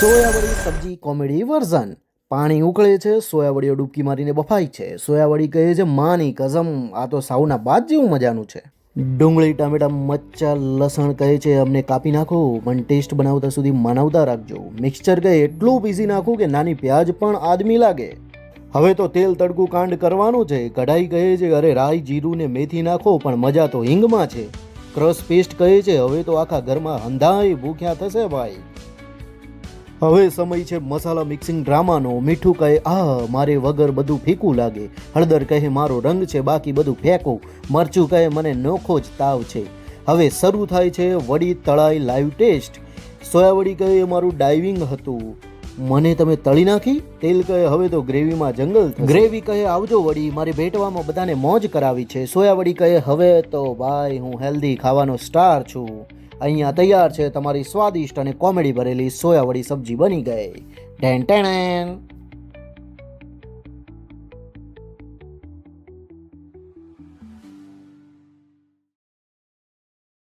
સોયાવડી સબ્જી comedy version. પાણી ઉકળે છે, સોયાવળીઓ ડૂબકી મારીને બફાય છે. સોયાવળી કહે છે, માની કઝમ, આ તો સાઉના બાદ જેવું મજાનું છે. ડુંગળી, ટામેટા મચ્છા લસણ કહે છે, અમને કાપી નાખો, પણ ટેસ્ટ બનાવતા સુધી મનાવતા રાખજો. મિક્સચર કહે, એટલું પીસી નાખું કે નાની પ્યાજ પણ આદમી લાગે. હવે તો તેલ તડકું કાંડ કરવાનું છે. કઢાઈ કહે છે, અરે રાઈ જીરું ને મેથી નાખો, પણ મજા તો હિંગમાં છે. ક્રશ પેસ્ટ કહે છે, હવે તો આખા ઘરમાં હંધાઈ ભૂખ્યા થશે ભાઈ. હવે સમય છે મસાલા મિક્સિંગ ડ્રામાનો. મીઠું કહે આ મારે વગર બધું ફીકું લાગે. હળદર કહે, મારો રંગ છે, બાકી બધું ફેંકો. મરચું કહે, મને નોખો જ તાવ છે. હવે શરૂ થાય છે વડી તળાઈ લાઈવ ટેસ્ટ સોયાવડી કહે, એ મારું ડાઇવિંગ હતું. મને તમે તળી નાખી? તેલ કહે, હવે તો ગ્રેવીમાં જંગલ ગ્રેવી કહે, આવજો વડી, મારે ભેટવામાં બધાને મોજ કરાવી છે. સોયા વળી કહે, હવે તો ભાઈ, હું હેલ્ધી ખાવાનો સ્ટાર છું. અહીંયા તૈયાર છે તમારી સ્વાદિષ્ટ અને કોમેડી ભરેલી સોયાવડી સબ્જી બની ગઈ. ટેન ટેણ